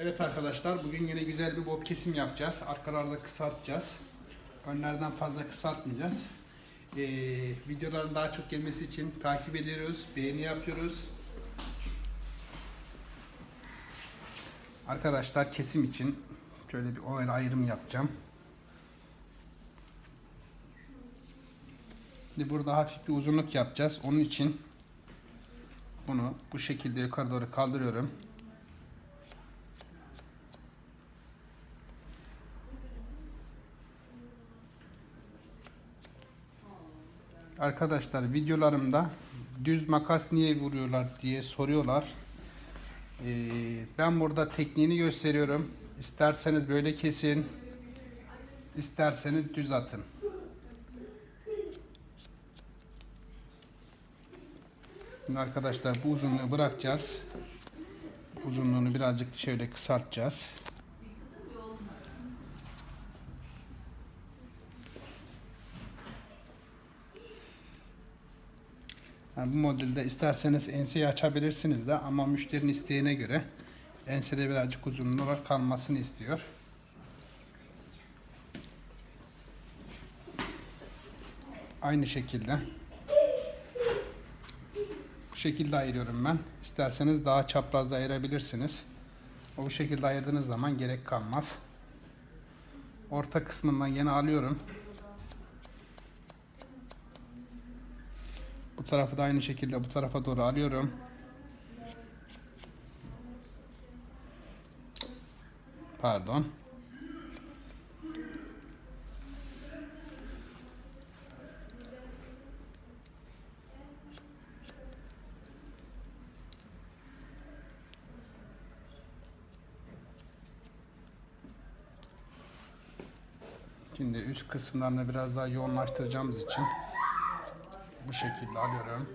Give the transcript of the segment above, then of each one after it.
Evet arkadaşlar bugün yine güzel bir bob kesim yapacağız. Arkalarda kısaltacağız. Önlerden fazla kısaltmayacağız. Ee, videoların daha çok gelmesi için takip ediyoruz, beğeni yapıyoruz. Arkadaşlar kesim için şöyle bir oval ayrım yapacağım. Şimdi burada hafif bir uzunluk yapacağız. Onun için bunu bu şekilde yukarı doğru kaldırıyorum. Arkadaşlar videolarımda düz makas niye vuruyorlar diye soruyorlar. Ee, ben burada tekniğini gösteriyorum. İsterseniz böyle kesin, isterseniz düz atın. Şimdi arkadaşlar bu uzunluğu bırakacağız. Uzunluğunu birazcık şöyle kısaltacağız. Yani bu modelde isterseniz enseyi açabilirsiniz de ama müşterinin isteğine göre ensede birazcık uzunluğu olarak kalmasını istiyor. Aynı şekilde bu şekilde ayırıyorum ben. İsterseniz daha çaprazda ayırabilirsiniz. O şekilde ayırdığınız zaman gerek kalmaz. Orta kısmından yine alıyorum. Tarafı da aynı şekilde bu tarafa doğru alıyorum. Pardon. Şimdi üst kısımlarını biraz daha yoğunlaştıracağımız için bu şekilde alıyorum.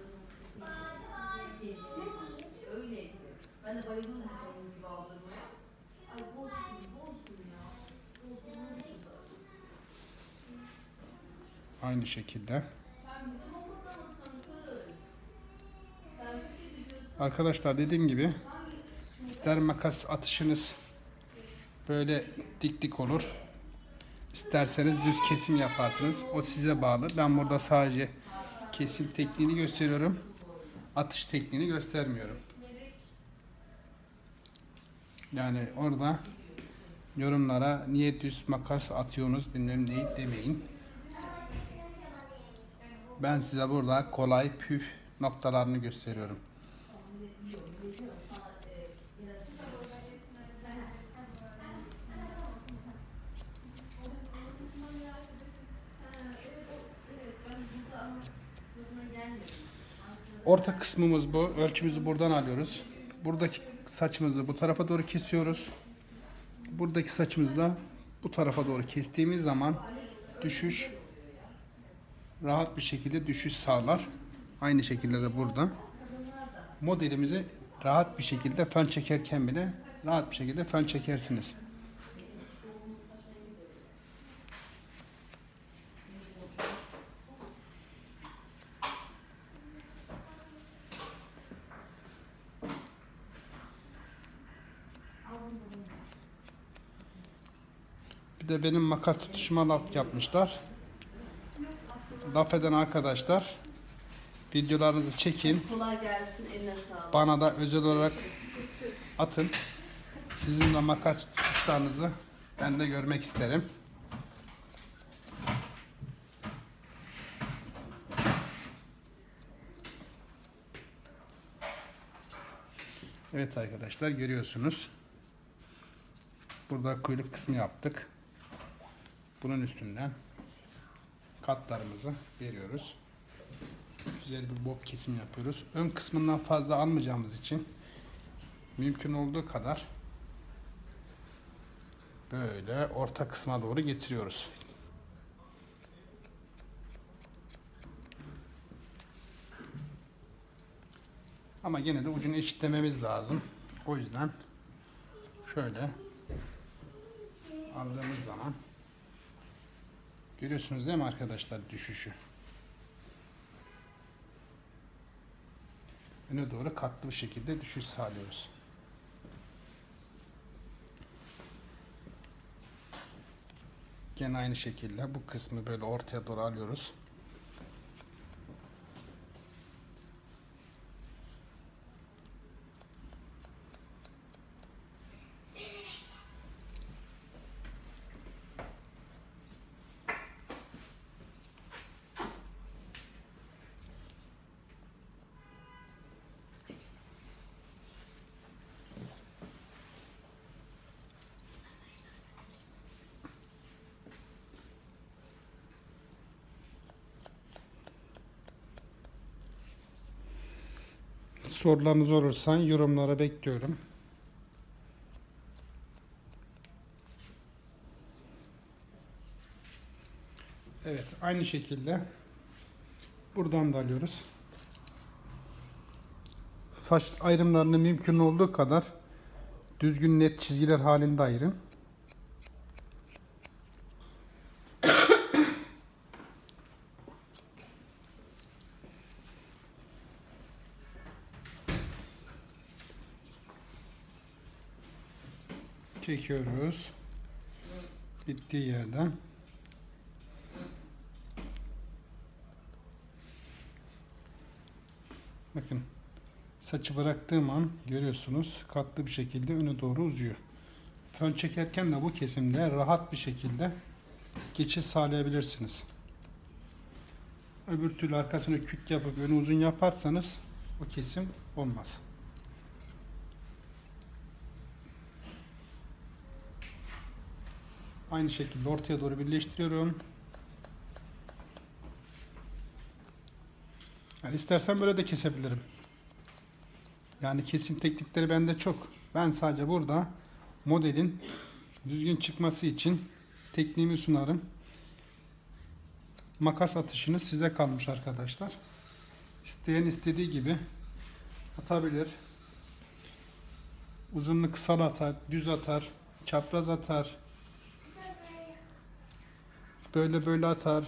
Aynı şekilde. Arkadaşlar dediğim gibi ister makas atışınız böyle dik dik olur. İsterseniz düz kesim yaparsınız. O size bağlı. Ben burada sadece kesim tekniğini gösteriyorum. Atış tekniğini göstermiyorum. Yani orada yorumlara niye düz makas atıyorsunuz bilmem neyi demeyin. Ben size burada kolay püf noktalarını gösteriyorum. Orta kısmımız bu. Ölçümüzü buradan alıyoruz. Buradaki saçımızı bu tarafa doğru kesiyoruz. Buradaki saçımızı da bu tarafa doğru kestiğimiz zaman düşüş rahat bir şekilde düşüş sağlar. Aynı şekilde de burada. Modelimizi rahat bir şekilde fön çekerken bile rahat bir şekilde fön çekersiniz. Bir de benim makas tutuşuma laf yapmışlar. Laf eden arkadaşlar videolarınızı çekin. Kolay gelsin, eline sağlık. Bana da özel olarak atın. Sizin de makas tutuşlarınızı ben de görmek isterim. Evet arkadaşlar görüyorsunuz. Burada kuyruk kısmı yaptık. Bunun üstünden katlarımızı veriyoruz. Güzel bir bob kesim yapıyoruz. Ön kısmından fazla almayacağımız için mümkün olduğu kadar böyle orta kısma doğru getiriyoruz. Ama gene de ucunu eşitlememiz lazım. O yüzden şöyle aldığımız zaman görüyorsunuz değil mi arkadaşlar düşüşü. Öne doğru katlı bir şekilde düşüş sağlıyoruz. Gene aynı şekilde bu kısmı böyle ortaya doğru alıyoruz. Sorularınız olursa yorumlara bekliyorum. Evet, aynı şekilde buradan da alıyoruz. Saç ayrımlarını mümkün olduğu kadar düzgün net çizgiler halinde ayırın. Çekiyoruz. Bittiği yerden. Bakın saçı bıraktığım an görüyorsunuz katlı bir şekilde öne doğru uzuyor. Fön çekerken de bu kesimde rahat bir şekilde geçiş sağlayabilirsiniz. Öbür türlü arkasını küt yapıp önü uzun yaparsanız o kesim olmaz. Aynı şekilde ortaya doğru birleştiriyorum. Yani istersen böyle de kesebilirim. Yani kesim teknikleri bende çok. Ben sadece burada modelin düzgün çıkması için tekniğimi sunarım. Makas atışını size kalmış arkadaşlar. İsteyen istediği gibi atabilir. Uzunluğu kısal atar, düz atar, çapraz atar. Böyle böyle atar.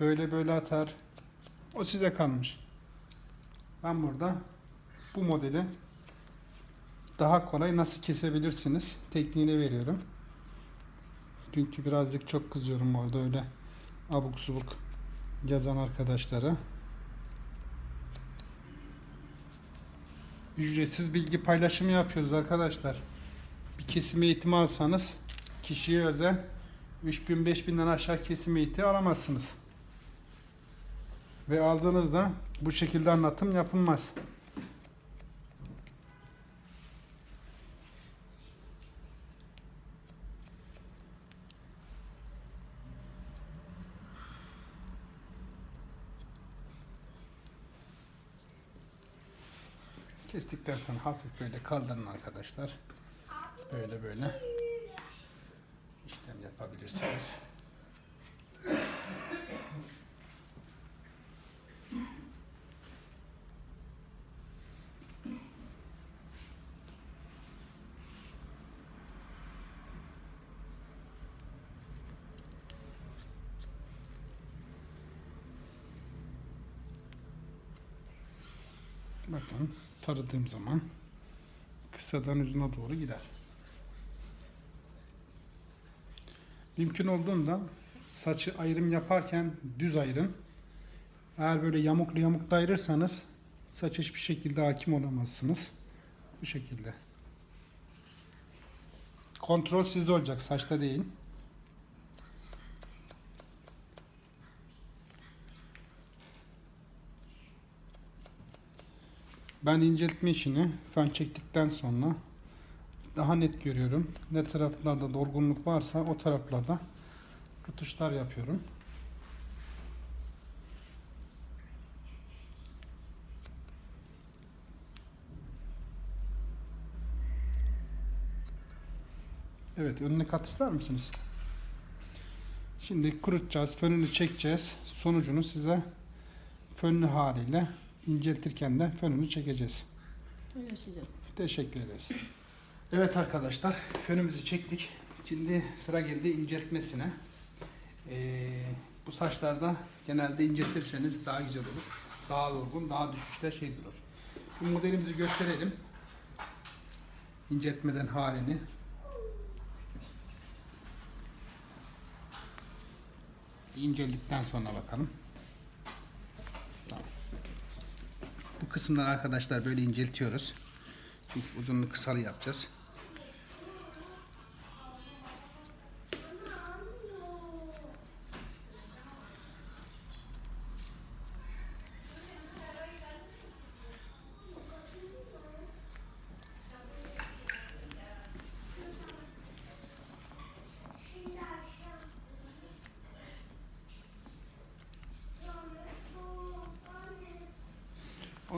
Böyle böyle atar. O size kalmış. Ben burada bu modeli daha kolay nasıl kesebilirsiniz tekniğini veriyorum. Çünkü birazcık çok kızıyorum orada öyle abuk subuk yazan arkadaşlara. Ücretsiz bilgi paylaşımı yapıyoruz arkadaşlar. Bir kesim eğitimi alsanız kişiye özel 3000-5000'den aşağı kesim eğitimi alamazsınız. Ve aldığınızda bu şekilde anlatım yapılmaz. Kestikten sonra hafif böyle kaldırın arkadaşlar. Böyle böyle işlem yapabilirsiniz. Bakın taradığım zaman kısadan uzuna doğru gider. Mümkün olduğunda saçı ayrım yaparken düz ayırın. Eğer böyle yamuklu yamuklu ayırırsanız saç hiçbir şekilde hakim olamazsınız. Bu şekilde. Kontrol sizde olacak, saçta değil. Ben inceltme işini fön çektikten sonra daha net görüyorum. Ne taraflarda dolgunluk varsa o taraflarda tutuşlar yapıyorum. Evet, önüne kat ister misiniz? Şimdi kurutacağız, fönünü çekeceğiz. Sonucunu size fönlü haliyle inceltirken de fönünü çekeceğiz. Paylaşacağız. Teşekkür ederiz. Evet arkadaşlar, fönümüzü çektik. Şimdi sıra geldi inceltmesine. Ee, bu saçlarda genelde inceltirseniz daha güzel olur. Daha yorgun, daha düşüşte şey durur. Şimdi modelimizi gösterelim. inceltmeden halini inceldikten sonra bakalım. Bu kısımları arkadaşlar böyle inceltiyoruz. Çünkü uzunluğu kısalı yapacağız.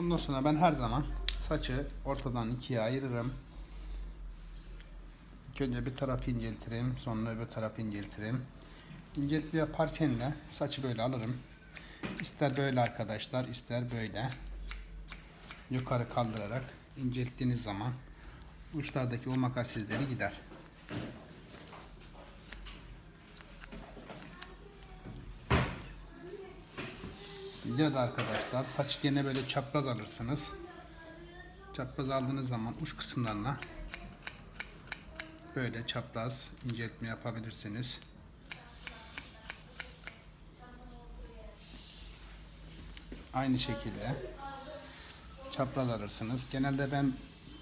Ondan sonra ben her zaman saçı ortadan ikiye ayırırım. İlk önce bir tarafı inceltirim, sonra öbür tarafı inceltirim. İnceltme yaparken de saçı böyle alırım. İster böyle arkadaşlar, ister böyle. Yukarı kaldırarak incelttiğiniz zaman uçlardaki o makas izleri gider. Ya da arkadaşlar saç gene böyle çapraz alırsınız. Çapraz aldığınız zaman uç kısımlarına böyle çapraz inceltme yapabilirsiniz. Aynı şekilde çapraz alırsınız. Genelde ben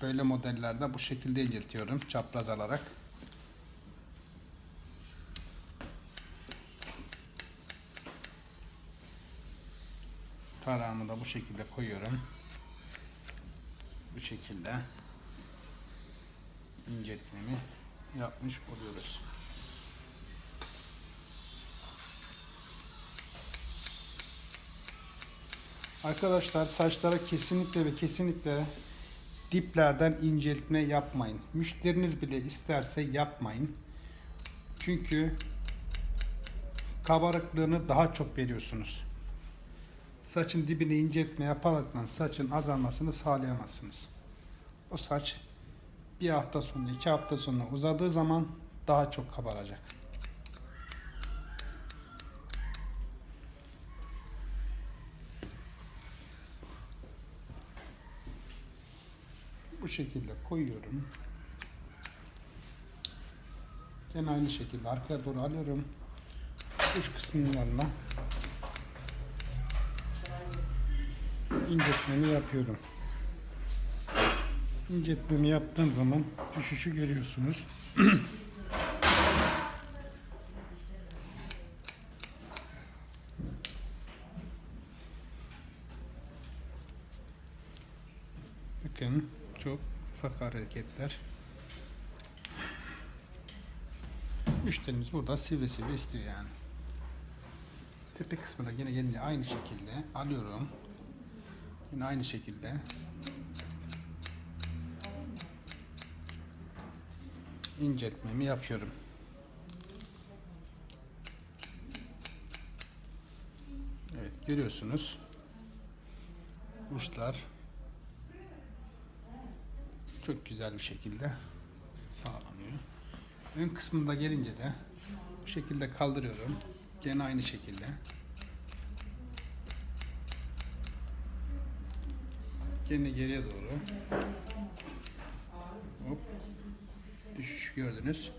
böyle modellerde bu şekilde inceltiyorum çapraz alarak. Tarağımı da bu şekilde koyuyorum. Bu şekilde inceltmemi yapmış oluyoruz. Arkadaşlar saçlara kesinlikle ve kesinlikle diplerden inceltme yapmayın. Müşteriniz bile isterse yapmayın. Çünkü kabarıklığını daha çok veriyorsunuz saçın dibine inceltme yaparaktan saçın azalmasını sağlayamazsınız. O saç bir hafta sonra, iki hafta sonra uzadığı zaman daha çok kabaracak. Bu şekilde koyuyorum. Yine aynı şekilde arkaya doğru alıyorum. Uç kısımlarına inceltmemi yapıyorum. İnceltmemi yaptığım zaman düşüşü görüyorsunuz. Bakın çok ufak hareketler. Müşterimiz burada sivri sivri istiyor yani. Tepe kısmına yine yine aynı şekilde alıyorum. Yine aynı şekilde inceltmemi yapıyorum. Evet görüyorsunuz. Uçlar çok güzel bir şekilde sağlanıyor. Ön kısmında gelince de bu şekilde kaldırıyorum. Gene aynı şekilde. Kendi geriye doğru. Hop. Düşüş gördünüz.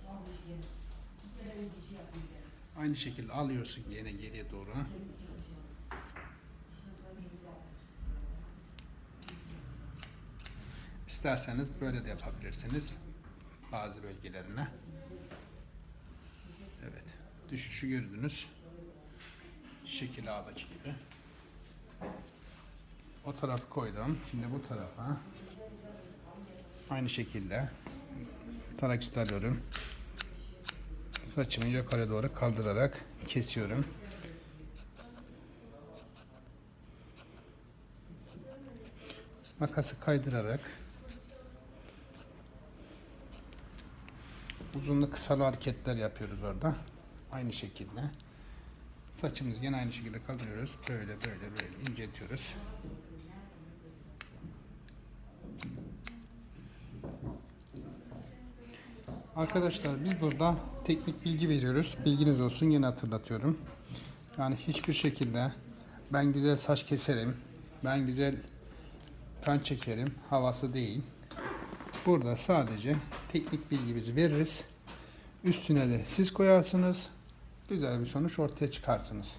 Aynı şekilde alıyorsun yine geriye doğru. İsterseniz böyle de yapabilirsiniz. Bazı bölgelerine. Evet. Düşüşü gördünüz. Şekil A'daki gibi. O tarafı koydum. Şimdi bu tarafa aynı şekilde tarak alıyorum. Saçımı yukarı doğru kaldırarak kesiyorum. Makası kaydırarak uzunlu kısalı hareketler yapıyoruz orada. Aynı şekilde. Saçımızı yine aynı şekilde kaldırıyoruz. Böyle böyle böyle inceltiyoruz. Arkadaşlar biz burada teknik bilgi veriyoruz. Bilginiz olsun yine hatırlatıyorum. Yani hiçbir şekilde ben güzel saç keserim, ben güzel fön çekerim havası değil. Burada sadece teknik bilgimizi veririz. Üstüne de siz koyarsınız. Güzel bir sonuç ortaya çıkarsınız.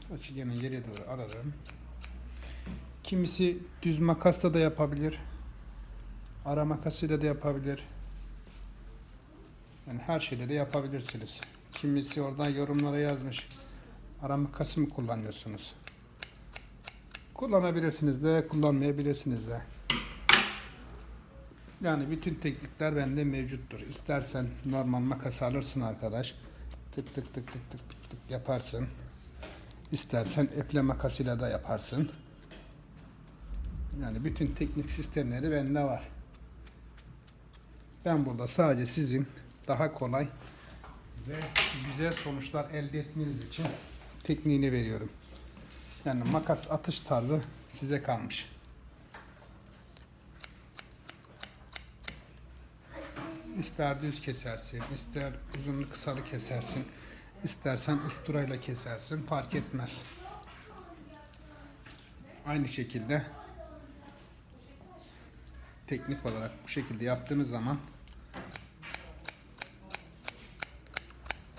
Saçı gene geriye doğru ararım. Kimisi düz makasla da yapabilir. Ara makasıyla da yapabilir. Yani her şeyle de yapabilirsiniz. Kimisi oradan yorumlara yazmış. Ara makası mı kullanıyorsunuz? Kullanabilirsiniz de, kullanmayabilirsiniz de. Yani bütün teknikler bende mevcuttur. İstersen normal makas alırsın arkadaş. Tık tık tık tık tık tık yaparsın. İstersen eple makasıyla da yaparsın. Yani bütün teknik sistemleri bende var. Ben burada sadece sizin daha kolay ve güzel sonuçlar elde etmeniz için tekniğini veriyorum. Yani makas atış tarzı size kalmış. İster düz kesersin, ister uzunlu kısalı kesersin, istersen usturayla kesersin fark etmez. Aynı şekilde teknik olarak bu şekilde yaptığınız zaman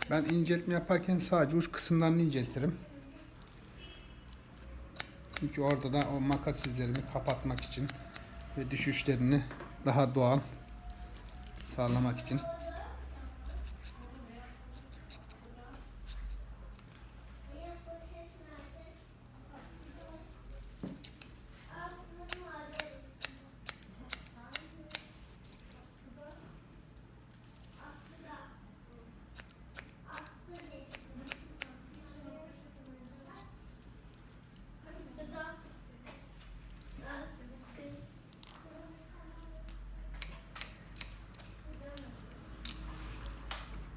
ben inceltme yaparken sadece uç kısımlarını inceltirim. Çünkü orada da o makas izlerimi kapatmak için ve düşüşlerini daha doğal sağlamak için.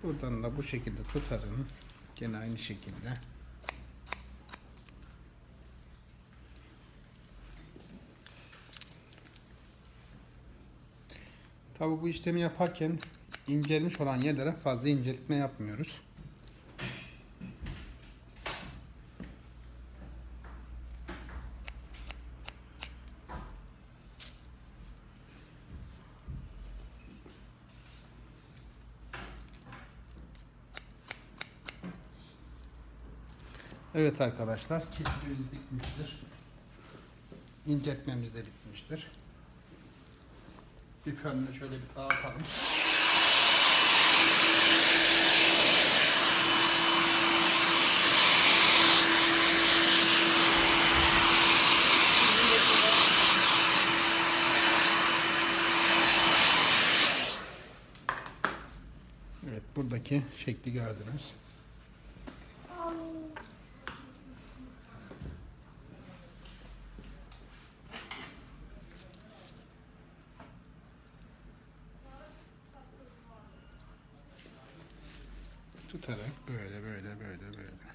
Buradan da bu şekilde tutarım. Gene aynı şekilde. Tabi bu işlemi yaparken incelmiş olan yerlere fazla inceltme yapmıyoruz. Evet arkadaşlar kesimiz bitmiştir. İnceltmemiz de bitmiştir. Bir fönle şöyle bir dağıtalım. Evet buradaki şekli gördünüz. Tutarak böyle böyle böyle böyle.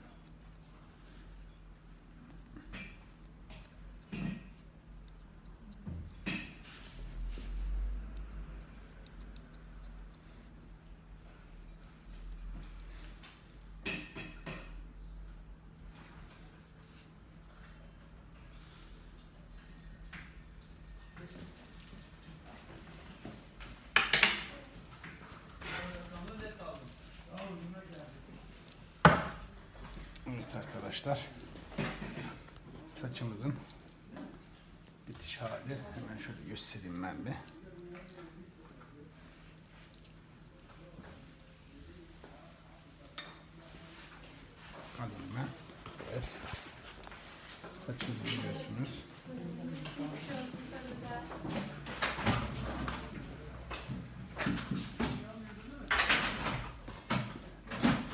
Evet arkadaşlar. Saçımızın bitiş hali. Hemen şöyle göstereyim ben bir. Alayım ben. Evet. Saçımızı görüyorsunuz.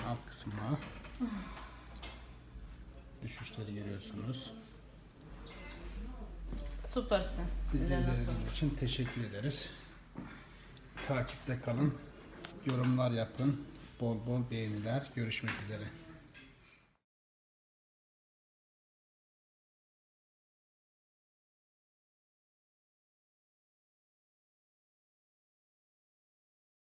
Alt kısmına düşüşleri görüyorsunuz. Süpersin. Bizi için teşekkür ederiz. Takipte kalın. Yorumlar yapın. Bol bol beğeniler. Görüşmek üzere.